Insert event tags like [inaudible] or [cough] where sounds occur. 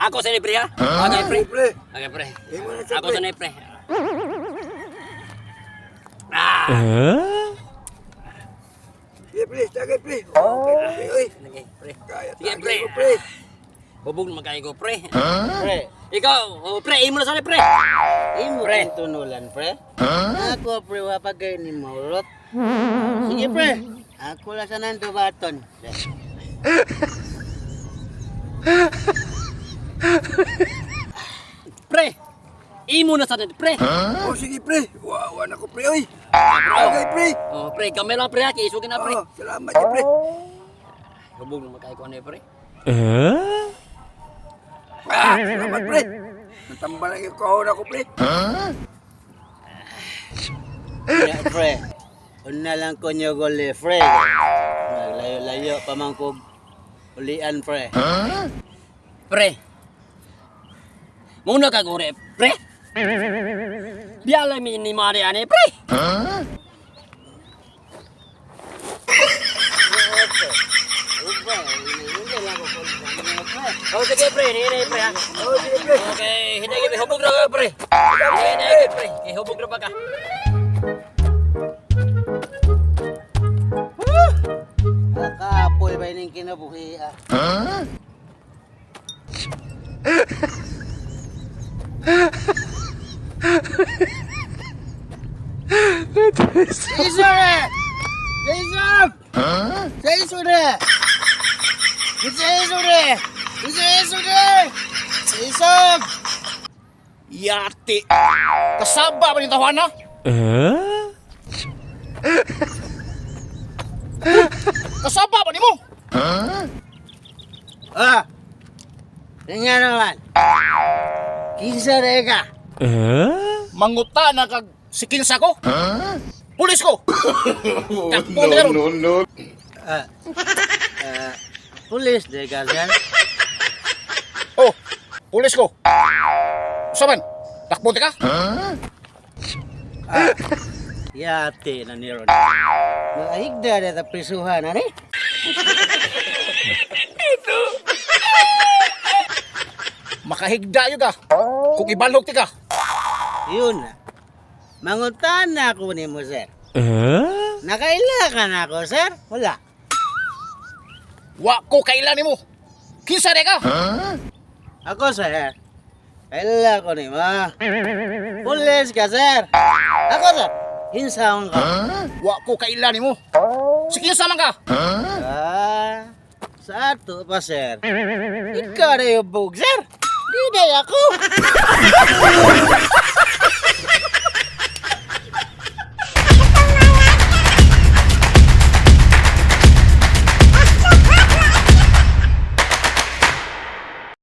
Ako sa ni pre ha? Okay, pre. Pre. Okay, pre. Ako pre. sa ni pre. Ah! Sige, pre. Pre. Okay, pre. Sige, pre. Sige, pre. pre. Hubog naman kayo ko, pre. Pre, Ikaw, oh, pre, imo na sa ni pre. imo Pre. tunulan, pre. Ako, pre, wapagay ni Maurot. Sige, pre. Ako lang sa nando baton. [laughs] Pre, imo na sa ni pre. Oh, sige, pre. Wawa na ko, pre. Uy. Okay, pre. Oh, pre, kami lang pre ha, kay isugin na pre. Oh, salamat, eh, pre. Hubog naman kayo ko ni pre. Ah, salamat, pre. Natambal lang yung kahon ako, pre. Ya, pre. Una lang ko nyo guli, pre. Naglayo-layo pa man ko ulian, pre. Pre. Muna ka gore, pre. Biala mi ni mari ane, pre. Oh, sige pre, hinay pre ha. Oh, sige, pre. Okay, hinay gibi hubog ra pre. Hinay gibi pre, kay hubog ra pa ka. Kakapoy ba yung kinabuhi, ah. Jason! [laughs] Yati. Kasaba ba ni tawana? Kasaba ba ni mo? Ah! Tingnan naman. Kinsa na ka? Manguta na kag si kinsa ko? Pulis ko. [laughs] Takbo na karon. Ah, ah, pulis de ka siya. Oh, pulis ko. Saban. Takbo ka? Yate na ni Ron. Naigda na ta prisuhan, ani? Makahigda yun ka. Kung ibalog ti ka. Yun na. Mangutan na ako ni mo, sir. Nakaila ka na ako, sir? Wala. Wa ko kailan ni mo. Kinsa ka? Ako, sir. Kaila ko ni mo. Pulis ka, sir. Ako, sir. Hinsaon ka. Wa ko kailan ni mo. Si kinsa man ka? Ah, sa ato pa, sir. Ikaw na yung bug, sir. Di na ako. [laughs]